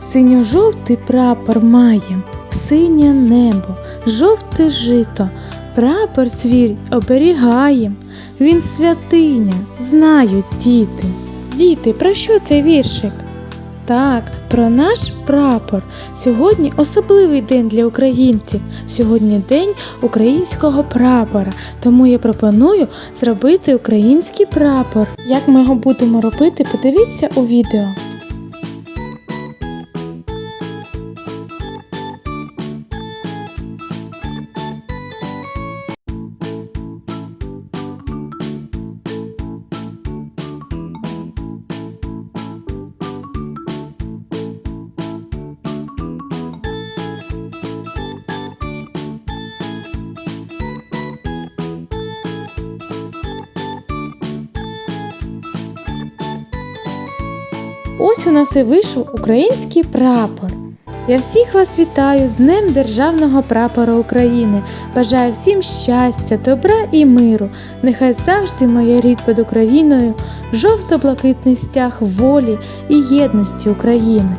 Синьо-жовтий прапор маєм, синє небо, жовте жито, прапор свій оберігаєм. Він святиня, знають діти. Діти, про що цей віршик? Так, про наш прапор. Сьогодні особливий день для українців. Сьогодні день українського прапора. Тому я пропоную зробити український прапор. Як ми його будемо робити, подивіться у відео. Ось у нас і вийшов український прапор. Я всіх вас вітаю з Днем Державного прапора України. Бажаю всім щастя, добра і миру. Нехай завжди моя рід під Україною, жовто-блакитний стяг волі і єдності України.